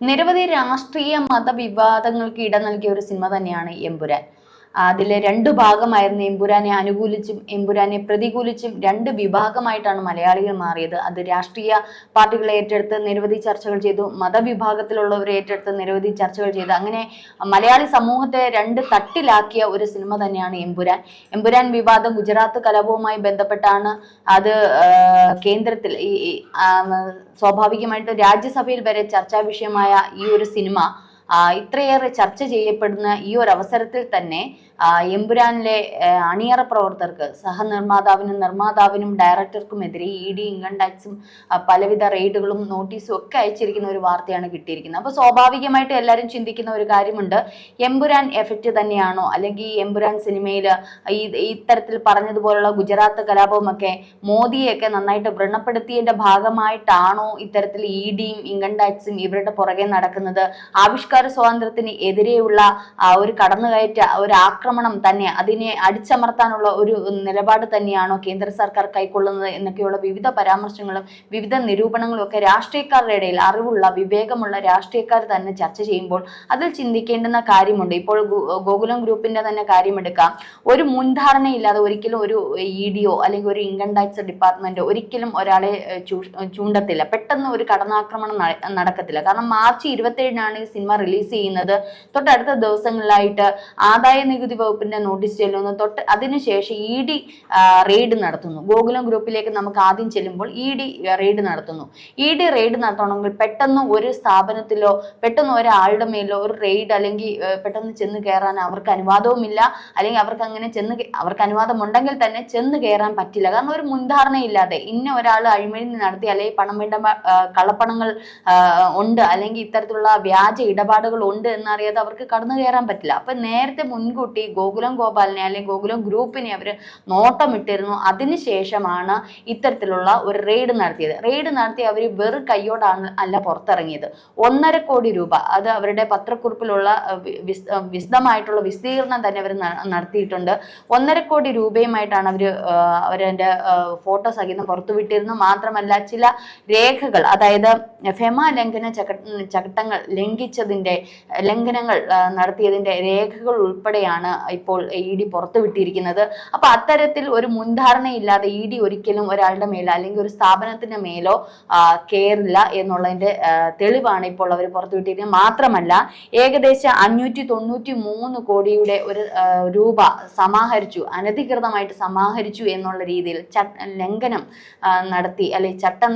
നിരവധി രാഷ്ട്രീയ മതവിവാദങ്ങൾക്ക് ഇടം നൽകിയ ഒരു സിനിമ തന്നെയാണ് എമ്പുരാൻ. അതിലെ രണ്ടു ഭാഗമായിരുന്നു എമ്പുരാനെ അനുകൂലിച്ചും എമ്പുരാനെ പ്രതികൂലിച്ചും രണ്ട് വിഭാഗമായിട്ടാണ് മലയാളികൾ മാറിയത്. അത് രാഷ്ട്രീയ പാർട്ടികളെ ഏറ്റെടുത്ത് നിരവധി ചർച്ചകൾ ചെയ്തു മതവിഭാഗത്തിലുള്ളവരെ ഏറ്റെടുത്ത് നിരവധി ചർച്ചകൾ ചെയ്തു. അങ്ങനെ മലയാളി സമൂഹത്തെ രണ്ട് തട്ടിലാക്കിയ ഒരു സിനിമ തന്നെയാണ് എമ്പുരാൻ. എമ്പുരാൻ വിവാദം ഗുജറാത്ത് കലാപവുമായി ബന്ധപ്പെട്ടാണ്. അത് കേന്ദ്രത്തിൽ ഈ സ്വാഭാവികമായിട്ട് രാജ്യസഭയിൽ വരെ ചർച്ചാ വിഷയമായ ഈ ഒരു സിനിമ ഇത്രയേറെ ചർച്ച ചെയ്യപ്പെടുന്ന ഈ ഒരു അവസരത്തിൽ തന്നെ എമ്പുരാനിലെ ആ, അണിയറ പ്രവർത്തകർക്ക് സഹനിർമ്മാതാവിനും നിർമ്മാതാവിനും ഡയറക്ടർക്കുമെതിരെ ഇ ഡി ഇൻകം ടാക്സും പലവിധ റെയ്ഡുകളും നോട്ടീസും ഒക്കെ അയച്ചിരിക്കുന്ന ഒരു വാർത്തയാണ് കിട്ടിയിരിക്കുന്നത്. അപ്പോൾ സ്വാഭാവികമായിട്ട് എല്ലാവരും ചിന്തിക്കുന്ന ഒരു കാര്യമുണ്ട്. എമ്പുരാൻ എഫക്റ്റ് തന്നെയാണോ? അല്ലെങ്കിൽ ഈ എമ്പുരാൻ സിനിമയിൽ ഈ ഇത്തരത്തിൽ പറഞ്ഞതുപോലുള്ള ഗുജറാത്ത് കലാപവുമൊക്കെ മോദിയെയൊക്കെ നന്നായിട്ട് വ്രണപ്പെടുത്തിയതിന്റെ ഭാഗമായിട്ടാണോ ഇത്തരത്തിൽ ഇ ഡിയും ഇൻകം ടാക്സും ഇവരുടെ പുറകെ നടക്കുന്നത്? ആവിഷ്കാര സ്വാതന്ത്ര്യത്തിന് എതിരെയുള്ള ഒരു കടന്നുകയറ്റ ഒരു ആക്രമണം തന്നെ അതിനെ അടിച്ചമർത്താനുള്ള ഒരു നിലപാട് തന്നെയാണോ കേന്ദ്ര സർക്കാർ കൈക്കൊള്ളുന്നത് എന്നൊക്കെയുള്ള വിവിധ പരാമർശങ്ങളും വിവിധ നിരൂപണങ്ങളും ഒക്കെ രാഷ്ട്രീയക്കാരുടെ ഇടയിൽ അറിവുള്ള വിവേകമുള്ള രാഷ്ട്രീയക്കാർ തന്നെ ചർച്ച ചെയ്യുമ്പോൾ അതിൽ ചിന്തിക്കേണ്ടുന്ന കാര്യമുണ്ട്. ഇപ്പോൾ ഗോകുലം ഗ്രൂപ്പിന്റെ തന്നെ കാര്യമെടുക്കാം. ഒരു മുൻധാരണയില്ലാതെ ഒരിക്കലും ഒരു ഇ ഡിയോ അല്ലെങ്കിൽ ഒരു ഇൻകം ടാക്സ് ഡിപ്പാർട്ട്മെന്റ് ഒരിക്കലും ഒരാളെ ചൂണ്ടത്തില്ല. പെട്ടെന്ന് ഒരു കടന്നാക്രമണം നട- നടക്കത്തില്ല. കാരണം മാർച്ച് ഇരുപത്തേഴിനാണ് ഈ സിനിമ റിലീസ് ചെയ്യുന്നത്. തൊട്ടടുത്ത ദിവസങ്ങളിലായിട്ട് ആദായ നികുതി വകുപ്പിന്റെ നോട്ടീസ് ചെല്ലുന്നു. തൊട്ട് അതിനുശേഷം ഇ ഡി റെയ്ഡ് നടത്തുന്നു. ഗോകുലം ഗ്രൂപ്പിലേക്ക് നമുക്ക് ആദ്യം ചെല്ലുമ്പോൾ ഇ ഡി റെയ്ഡ് നടത്തുന്നു. ഇ ഡി റെയ്ഡ് നടത്തണമെങ്കിൽ പെട്ടെന്ന് ഒരു സ്ഥാപനത്തിലോ പെട്ടെന്ന് ഒരാളുടെ മേലോ ഒരു റെയ്ഡ് അല്ലെങ്കിൽ പെട്ടെന്ന് ചെന്ന് കയറാൻ അവർക്ക് അനുവാദവുമില്ല. അല്ലെങ്കിൽ അവർക്ക് അങ്ങനെ ചെന്ന് അവർക്ക് അനുവാദം ഉണ്ടെങ്കിൽ തന്നെ ചെന്ന് കയറാൻ പറ്റില്ല. കാരണം ഒരു മുൻധാരണയില്ലാതെ ഇന്ന ഒരാൾ അഴിമതി നടത്തി അല്ലെങ്കിൽ പണം വേണ്ട കള്ളപ്പണങ്ങൾ ഉണ്ട് അല്ലെങ്കിൽ ഇത്തരത്തിലുള്ള വ്യാജ ഇടപാടുകൾ ഉണ്ട് എന്നറിയാതെ അവർക്ക് കടന്നു കയറാൻ പറ്റില്ല. അപ്പൊ നേരത്തെ മുൻകൂട്ടി ഗോകുലം ഗോപാലിനെ അല്ലെങ്കിൽ ഗോകുലം ഗ്രൂപ്പിനെ അവർ നോട്ടമിട്ടിരുന്നു. അതിനുശേഷമാണ് ഇത്തരത്തിലുള്ള ഒരു റെയ്ഡ് നടത്തിയത്. റെയ്ഡ് നടത്തി അവർ വെറു കൈയോടാണ് അല്ല പുറത്തിറങ്ങിയത്. ഒന്നര കോടി രൂപ. അത് അവരുടെ പത്രക്കുറിപ്പിലുള്ള വിശദമായിട്ടുള്ള വിസ്തീർണം തന്നെ അവർ നടത്തിയിട്ടുണ്ട്. ഒന്നര കോടി രൂപയുമായിട്ടാണ് അവർ അവരെ ഫോട്ടോ സഹിതം പുറത്തുവിട്ടിരുന്നു മാത്രമല്ല ചില രേഖകൾ അതായത് ഫെമ ലംഘന ചട്ടങ്ങൾ ലംഘിച്ചതിന്റെ ലംഘനങ്ങൾ നടത്തിയതിന്റെ രേഖകൾ ഉൾപ്പെടെയാണ് ഇപ്പോൾ ഇ ഡി പുറത്തുവിട്ടിരിക്കുന്നത് അപ്പൊ അത്തരത്തിൽ ഒരു മുൻധാരണയില്ലാതെ ഇ ഡി ഒരിക്കലും ഒരാളുടെ മേലോ അല്ലെങ്കിൽ ഒരു സ്ഥാപനത്തിന്റെ മേലോ കയറില്ല എന്നുള്ളതിന്റെ തെളിവാണ് ഇപ്പോൾ അവർ പുറത്തുവിട്ടിരിക്കുന്നത് മാത്രമല്ല ഏകദേശം അഞ്ഞൂറ്റി തൊണ്ണൂറ്റി മൂന്ന് കോടിയുടെ ഒരു രൂപ സമാഹരിച്ചു അനധികൃതമായിട്ട് സമാഹരിച്ചു എന്നുള്ള രീതിയിൽ ലംഘനം നടത്തി അല്ലെങ്കിൽ ചട്ടം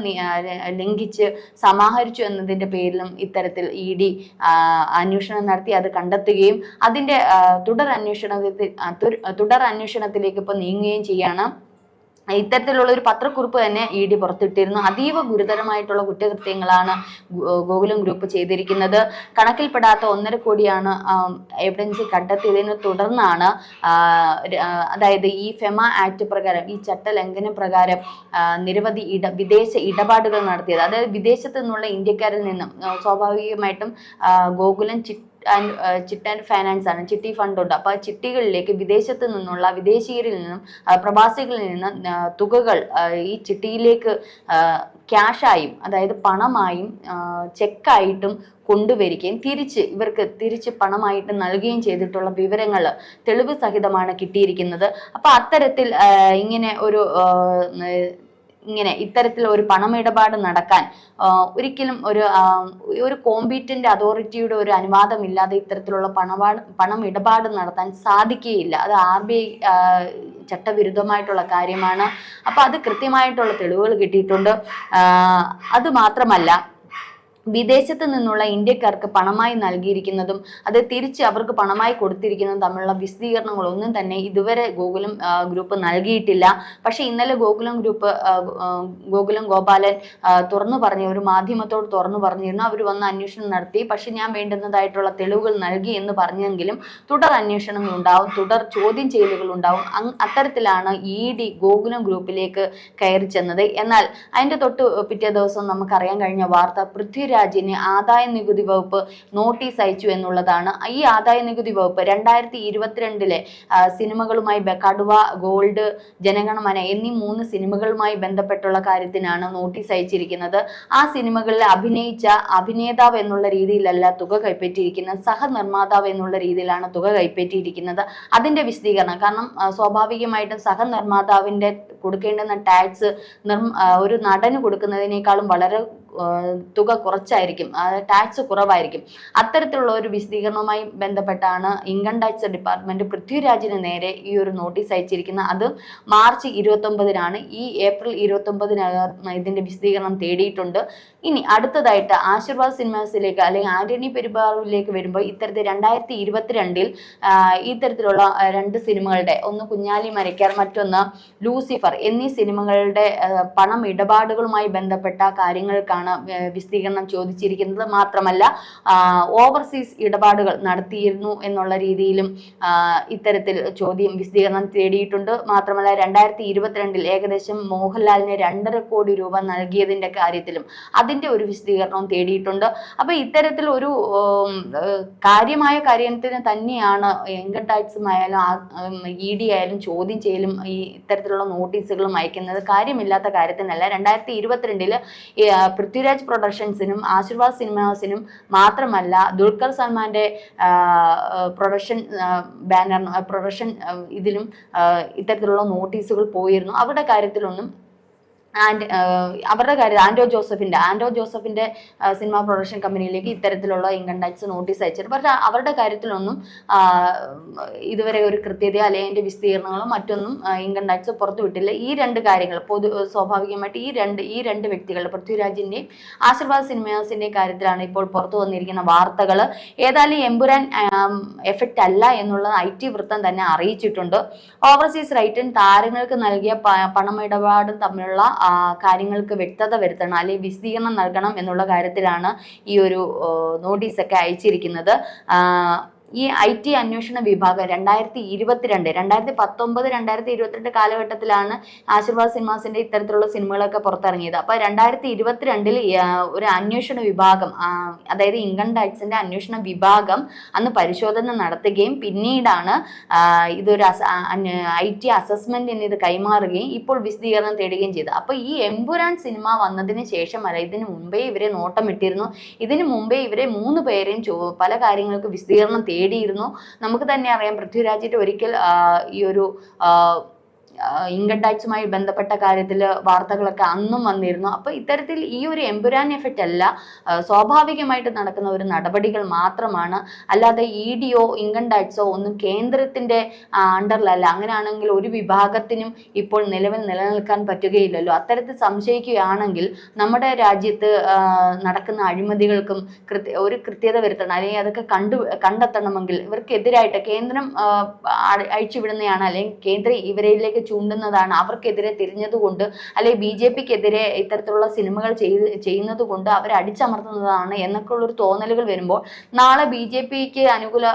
ലംഘിച്ച് സമാഹരിച്ചു എന്നതിന്റെ പേരിലും ഇത്തരത്തിൽ ഇ ഡി അന്വേഷണം നടത്തി. അത് കണ്ടെത്തുകയും അതിന്റെ തുടർ തുടർ അന്വേഷണത്തിൽ തുടർ അന്വേഷണത്തിലേക്ക് ഇപ്പോൾ നീങ്ങുകയും ചെയ്യാണ്. ഇത്തരത്തിലുള്ള ഒരു പത്രക്കുറിപ്പ് തന്നെ ഇ ഡി പുറത്തിട്ടിരുന്നു. അതീവ ഗുരുതരമായിട്ടുള്ള കുറ്റകൃത്യങ്ങളാണ് ഗോകുലം ഗ്രൂപ്പ് ചെയ്തിരിക്കുന്നത്. കണക്കിൽപ്പെടാത്ത ഒന്നര കോടിയാണ് എവിഡൻസ് കണ്ടെത്തിയതിനെ തുടർന്നാണ് അതായത് ഈ ഫെമ ആക്ട് പ്രകാരം ഈ ചട്ടലംഘന പ്രകാരം നിരവധി ഇട വിദേശ ഇടപാടുകൾ നടത്തിയത്. അതായത് വിദേശത്തു നിന്നുള്ള ഇന്ത്യക്കാരിൽ നിന്നും സ്വാഭാവികമായിട്ടും Gokulam chit and chit and finance ആണ്. ചിട്ടി ഫണ്ട് ഉണ്ട്. അപ്പോൾ ആ ചിട്ടികളിലേക്ക് വിദേശത്ത് നിന്നുള്ള വിദേശീയരിൽ നിന്നും പ്രവാസികളിൽ നിന്നും തുകകൾ ഈ ചിട്ടിയിലേക്ക് ക്യാഷായും അതായത് പണമായും ചെക്കായിട്ടും കൊണ്ടുവരികയും തിരിച്ച് ഇവർക്ക് തിരിച്ച് പണമായിട്ട് നൽകുകയും ചെയ്തിട്ടുള്ള വിവരങ്ങൾ തെളിവ് സഹിതമാണ് കിട്ടിയിരിക്കുന്നത്. അപ്പൊ അത്തരത്തിൽ ഇങ്ങനെ ഒരു ഇങ്ങനെ ഇത്തരത്തിൽ ഒരു പണമിടപാട് നടക്കാൻ ഒരിക്കലും ഒരു ഒരു കോമ്പീറ്റന്റ് അതോറിറ്റിയുടെ ഒരു അനുവാദം ഇല്ലാതെ ഇത്തരത്തിലുള്ള പണപാട് പണം ഇടപാട് നടത്താൻ സാധിക്കുകയില്ല. അത് ആർ ബി ഐ ചട്ടവിരുദ്ധമായിട്ടുള്ള കാര്യമാണ്. അപ്പൊ അത് കൃത്യമായിട്ടുള്ള തെളിവുകൾ കിട്ടിയിട്ടുണ്ട്. അത് മാത്രമല്ല വിദേശത്ത് നിന്നുള്ള ഇന്ത്യക്കാർക്ക് പണമായി നൽകിയിരിക്കുന്നതും അത് തിരിച്ച് അവർക്ക് പണമായി കൊടുത്തിരിക്കുന്നതും തമ്മിലുള്ള വിശദീകരണങ്ങളൊന്നും തന്നെ ഇതുവരെ ഗോകുലം ഗ്രൂപ്പ് നൽകിയിട്ടില്ല. പക്ഷേ ഇന്നലെ ഗോകുലം ഗ്രൂപ്പ് ഗോകുലം ഗോപാലൻ തുറന്നു പറഞ്ഞു ഒരു മാധ്യമത്തോട് തുറന്നു പറഞ്ഞിരുന്നു. അവർ വന്ന് അന്വേഷണം നടത്തി. പക്ഷേ ഞാൻ വേണ്ടുന്നതായിട്ടുള്ള തെളിവുകൾ നൽകി എന്ന് പറഞ്ഞെങ്കിലും തുടർ അന്വേഷണങ്ങൾ ഉണ്ടാവും തുടർ ചോദ്യം ചെയ്യലുകൾ ഉണ്ടാവും. അത്തരത്തിലാണ് ഇ ഡി ഗോകുലം ഗ്രൂപ്പിലേക്ക് കയറി ചെന്നത്. എന്നാൽ അതിന്റെ തൊട്ട് പിറ്റേ ദിവസം നമുക്കറിയാൻ കഴിഞ്ഞ വാർത്ത പൃഥ്വിരാജ് പൃഥ്വിരാജിന് ആദായ നികുതി വകുപ്പ് നോട്ടീസ് അയച്ചു എന്നുള്ളതാണ്. ഈ ആദായ നികുതി വകുപ്പ് രണ്ടായിരത്തി ഇരുപത്തിരണ്ടിലെ സിനിമകളുമായി കടുവ ഗോൾഡ് ജനഗണമന എന്നീ മൂന്ന് സിനിമകളുമായി ബന്ധപ്പെട്ടുള്ള കാര്യത്തിനാണ് നോട്ടീസ് അയച്ചിരിക്കുന്നത്. ആ സിനിമകളിൽ അഭിനയിച്ച അഭിനേതാവ് എന്നുള്ള രീതിയിലല്ല തുക കൈപ്പറ്റിയിരിക്കുന്നത്. സഹനിർമ്മാതാവ് എന്നുള്ള രീതിയിലാണ് തുക കൈപ്പറ്റിയിരിക്കുന്നത്. അതിന്റെ വിശദീകരണം കാരണം സ്വാഭാവികമായിട്ടും സഹനിർമ്മാതാവിന്റെ കൊടുക്കേണ്ടുന്ന ടാക്സ് ഒരു നടന് കൊടുക്കുന്നതിനേക്കാളും വളരെ തുക കുറച്ചായിരിക്കും. ടാക്സ് കുറവായിരിക്കും. അത്തരത്തിലുള്ള ഒരു വിശദീകരണവുമായി ബന്ധപ്പെട്ടാണ് ഇൻകം ടാക്സ് ഡിപ്പാർട്ട്മെന്റ് പൃഥ്വിരാജിന് നേരെ ഈ ഒരു നോട്ടീസ് അയച്ചിരിക്കുന്നത്. അത് മാർച്ച് ഇരുപത്തൊമ്പതിനാണ്. ഈ ഏപ്രിൽ ഇരുപത്തൊമ്പതിനകം ഇതിന്റെ വിശദീകരണം തേടിയിട്ടുണ്ട്. ഇനി അടുത്തതായിട്ട് ആശീർവാദ് സിനിമാസിലേക്ക് അല്ലെങ്കിൽ ആന്റണി പെരുമ്പാവൂരിലേക്ക് വരുമ്പോൾ ഇത്തരത്തിൽ രണ്ടായിരത്തി ഇരുപത്തിരണ്ടിൽ ഇത്തരത്തിലുള്ള രണ്ട് സിനിമകളുടെ ഒന്ന് കുഞ്ഞാലി മരയ്ക്കാർ മറ്റൊന്ന് ലൂസിഫർ എന്നീ സിനിമകളുടെ പണം ഇടപാടുകളുമായി ബന്ധപ്പെട്ട കാര്യങ്ങൾക്കാണ് ആ, വിശദീകരണം ചോദിച്ചിരിക്കുന്നത്. മാത്രമല്ല ഓവർസീസ് ഇടപാടുകൾ നടത്തിയിരുന്നു എന്നുള്ള രീതിയിലും ഇത്തരത്തിൽ ചോദ്യം വിശദീകരണം തേടിയിട്ടുണ്ട്. മാത്രമല്ല രണ്ടായിരത്തി ഇരുപത്തിരണ്ടിൽ ഏകദേശം മോഹൻലാലിന് രണ്ടര കോടി രൂപ നൽകിയതിന്റെ കാര്യത്തിലും അതിന്റെ ഒരു വിശദീകരണവും തേടിയിട്ടുണ്ട്. അപ്പോൾ ഇത്തരത്തിൽ ഒരു കാര്യമായ കാര്യത്തിന് തന്നെയാണ് ഇൻകം ടാക്സും ആയാലും ഇ ഡി ആയാലും ചോദ്യം ചെയ്യലും ഈ ഇത്തരത്തിലുള്ള നോട്ടീസുകളും അയക്കുന്നത്. കാര്യമില്ലാത്ത കാര്യത്തിനല്ല. രണ്ടായിരത്തി ആ, പൃഥ്വിരാജ് പ്രൊഡക്ഷൻസിനും ആശീർവാദ് സിനിമാസിനും മാത്രമല്ല ദുൽഖർ സൽമാന്റെ പ്രൊഡക്ഷൻ ബാനർ പ്രൊഡക്ഷൻ ഇതിലും ഇത്തരത്തിലുള്ള നോട്ടീസുകൾ പോയിരുന്നു. അവരുടെ കാര്യത്തിലൊന്നും ആൻഡ് അവരുടെ കാര്യം ആൻഡോ ജോസഫിന്റെ ആൻഡോ ജോസഫിന്റെ സിനിമ പ്രൊഡക്ഷൻ കമ്പനിയിലേക്ക് ഇത്തരത്തിലുള്ള ഇൻകം ടാക്സ് നോട്ടീസ് അയച്ചിട്ട് പക്ഷേ അവരുടെ കാര്യത്തിലൊന്നും ഇതുവരെ ഒരു കൃത്യത അല്ലെങ്കിൽ അതിന്റെ വിസ്തീർണങ്ങളോ മറ്റൊന്നും ഇൻകം ടാക്സ് പുറത്തുവിട്ടില്ല ഈ രണ്ട് കാര്യങ്ങൾ പൊതു സ്വാഭാവികമായിട്ട് ഈ രണ്ട് ഈ രണ്ട് വ്യക്തികളുടെ പൃഥ്വിരാജിന്റെയും ആശീർവാദ് സിനിമാസിന്റെയും കാര്യത്തിലാണ് ഇപ്പോൾ പുറത്തു വന്നിരിക്കുന്ന വാർത്തകൾ ഏതായാലും എമ്പുരാൻ എഫക്റ്റ് അല്ല എന്നുള്ളത് ഐ ടി വൃത്തം തന്നെ അറിയിച്ചിട്ടുണ്ട്. ഓവർസീസ് റൈറ്റൻ താരങ്ങൾക്ക് നൽകിയ പണമിടപാടും തമ്മിലുള്ള കാര്യങ്ങൾക്ക് വ്യക്തത വരുത്തണം അല്ലെങ്കിൽ വിശദീകരണം നൽകണം എന്നുള്ള കാര്യത്തിലാണ് ഈ ഒരു നോട്ടീസൊക്കെ അയച്ചിരിക്കുന്നത്. ഈ ഐ ടി അന്വേഷണ വിഭാഗം രണ്ടായിരത്തി ഇരുപത്തിരണ്ട് രണ്ടായിരത്തി പത്തൊമ്പത് രണ്ടായിരത്തി ഇരുപത്തിരണ്ട് കാലഘട്ടത്തിലാണ് ആശീർവാദ് സിനിമാസിന്റെ ഇത്തരത്തിലുള്ള സിനിമകളൊക്കെ പുറത്തിറങ്ങിയത്. അപ്പൊ രണ്ടായിരത്തി ഇരുപത്തിരണ്ടിൽ ഒരു അന്വേഷണ വിഭാഗം അതായത് ഇൻകം ടാക്സിന്റെ അന്വേഷണ വിഭാഗം അന്ന് പരിശോധന നടത്തുകയും പിന്നീടാണ് ഇതൊരു ഐ ടി അസസ്മെന്റിന് ഇത് കൈമാറുകയും ഇപ്പോൾ വിശദീകരണം തേടുകയും ചെയ്തു. അപ്പൊ ഈ എംപുരാൻ സിനിമ വന്നതിന് ശേഷമല്ല ഇതിന് മുമ്പേ ഇവരെ നോട്ടമിട്ടിരുന്നു. ഇതിനു മുമ്പേ ഇവരെ മൂന്ന് പേരെയും പല കാര്യങ്ങൾക്ക് വിശദീകരണം തേടിയിരുന്നു നമുക്ക് തന്നെ അറിയാം പൃഥ്വിരാജിന്റെ ഒരിക്കൽ ഈ ഒരു ഇൻകം ടാക്സുമായി ബന്ധപ്പെട്ട കാര്യത്തിൽ വാർത്തകളൊക്കെ അന്നും വന്നിരുന്നു. അപ്പോൾ ഇത്തരത്തിൽ ഈ ഒരു എമ്പുരാൻ എഫക്റ്റ് അല്ല സ്വാഭാവികമായിട്ട് നടക്കുന്ന ഒരു നടപടികൾ മാത്രമാണ്. അല്ലാതെ ഇ ഡിയോ ഇൻകം ടാക്സോ ഒന്നും കേന്ദ്രത്തിന്റെ അണ്ടറിലല്ല. അങ്ങനെയാണെങ്കിൽ ഒരു വിഭാഗത്തിനും ഇപ്പോൾ നിലവിൽ നിലനിൽക്കാൻ പറ്റുകയില്ലല്ലോ. അത്തരത്തിൽ സംശയിക്കുകയാണെങ്കിൽ നമ്മുടെ രാജ്യത്ത് നടക്കുന്ന അഴിമതികൾക്കും കൃത്യ ഒരു കൃത്യത വരുത്തണം. അല്ലെങ്കിൽ അതൊക്കെ കണ്ടു കണ്ടെത്തണമെങ്കിൽ ഇവർക്കെതിരായിട്ട് കേന്ദ്രം അഴിച്ചുവിടുന്നതാണ് അല്ലെങ്കിൽ കേന്ദ്രം ഇവരിലേക്ക് ചൂണ്ടുന്നതാണ്. അവർക്കെതിരെ തിരിഞ്ഞതുകൊണ്ട് അല്ലെ ബി ജെ പിക്കെതിരെ ഇത്തരത്തിലുള്ള സിനിമകൾ ചെയ്ത് ചെയ്യുന്നത് കൊണ്ട് അവരെ അടിച്ചമർത്തുന്നതാണ് എന്നൊക്കെ ഉള്ളൊരു തോന്നലുകൾ വരുമ്പോൾ നാളെ ബി ജെ പിക്ക് അനുകൂല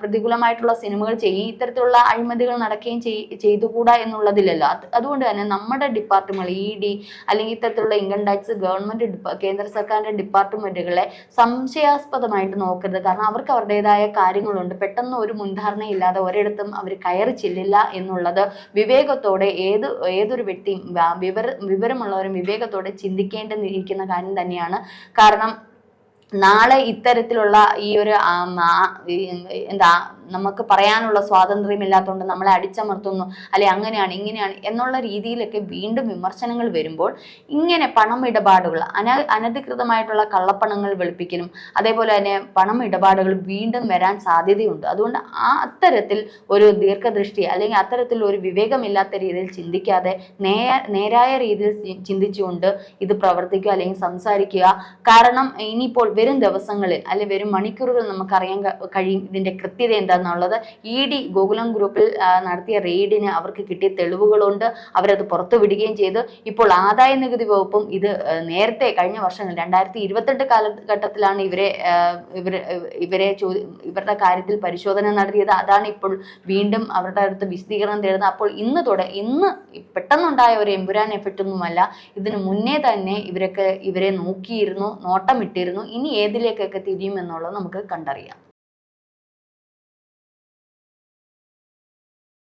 പ്രതികൂലമായിട്ടുള്ള സിനിമകൾ ചെയ്യും ഇത്തരത്തിലുള്ള അഴിമതികൾ നടക്കുകയും ചെയ്- ചെയ്തുകൂടാ എന്നുള്ളതിലല്ലോ അത് അതുകൊണ്ട് തന്നെ നമ്മുടെ ഡിപ്പാർട്ട്മെന്റ് ഇ ഡി അല്ലെങ്കിൽ ഇത്തരത്തിലുള്ള ഇൻകം ടാക്സ് ഗവൺമെന്റ് കേന്ദ്ര സർക്കാരിന്റെ ഡിപ്പാർട്ട്മെന്റുകളെ സംശയാസ്പദമായിട്ട് നോക്കരുത്. കാരണം അവർക്ക് അവരുടേതായ കാര്യങ്ങളുണ്ട്. പെട്ടെന്ന് ഒരു മുൻധാരണയില്ലാതെ ഒരിടത്തും അവർ കയറി ചെല്ലില്ല എന്നുള്ളത് വിവേകത്തോടെ ഏത് ഏതൊരു വ്യക്തിയും വിവര വിവരമുള്ളവരും വിവേകത്തോടെ ചിന്തിക്കേണ്ടിയിരിക്കുന്ന കാര്യം തന്നെയാണ്. കാരണം നാളെ ഇത്തരത്തിലുള്ള ഈ ഒരു എന്താ നമുക്ക് പറയാനുള്ള സ്വാതന്ത്ര്യം ഇല്ലാത്തതുകൊണ്ട് നമ്മളെ അടിച്ചമർത്തുന്നു അല്ലെ അങ്ങനെയാണ് ഇങ്ങനെയാണ് എന്നുള്ള രീതിയിലൊക്കെ വീണ്ടും വിമർശനങ്ങൾ വരുമ്പോൾ ഇങ്ങനെ പണം ഇടപാടുകൾ അന അനധികൃതമായിട്ടുള്ള കള്ളപ്പണങ്ങൾ വെളുപ്പിക്കലും അതേപോലെ തന്നെ പണം ഇടപാടുകൾ വീണ്ടും വരാൻ സാധ്യതയുണ്ട്. അതുകൊണ്ട് ആ അത്തരത്തിൽ ഒരു ദീർഘദൃഷ്ടി അല്ലെങ്കിൽ അത്തരത്തിൽ ഒരു വിവേകമില്ലാത്ത രീതിയിൽ ചിന്തിക്കാതെ നേരായ രീതിയിൽ ചിന്തിച്ചുകൊണ്ട് ഇത് പ്രവർത്തിക്കുക അല്ലെങ്കിൽ സംസാരിക്കുക. കാരണം ഇനിയിപ്പോൾ വരും ദിവസങ്ങളിൽ അല്ലെ വരും മണിക്കൂറുകൾ നമുക്ക് അറിയാൻ ക- കഴിയും ഇതിന്റെ കൃത്യത എന്താണെന്നുള്ളത് ഇ ഡി ഗോകുലം ഗ്രൂപ്പിൽ നടത്തിയ റെയ്ഡിന് അവർക്ക് കിട്ടിയ തെളിവുകളുണ്ട്. അവരത് പുറത്തുവിടുകയും ചെയ്തു. ഇപ്പോൾ ആദായ നികുതി വകുപ്പും ഇത് നേരത്തെ കഴിഞ്ഞ വർഷങ്ങൾ രണ്ടായിരത്തി ഇരുപത്തെട്ട് കാലഘട്ടത്തിലാണ് ഇവരെ ഇവരെ ഇവരുടെ കാര്യത്തിൽ പരിശോധന നടത്തിയത്. അതാണ് ഇപ്പോൾ വീണ്ടും അവരുടെ അടുത്ത് വിശദീകരണം തേടുന്നത്. അപ്പോൾ ഇന്ന് തുട ഇന്ന് പെട്ടെന്നുണ്ടായ ഒരു എമ്പുരാൻ എഫക്റ്റ് ഒന്നുമല്ല. ഇതിനു മുന്നേ തന്നെ ഇവരൊക്കെ ഇവരെ നോക്കിയിരുന്നു നോട്ടമിട്ടിരുന്നു. ഇനി ഏതിലേക്കൊക്കെ തിരിയുമെന്നുള്ളത് നമുക്ക് കണ്ടറിയാം.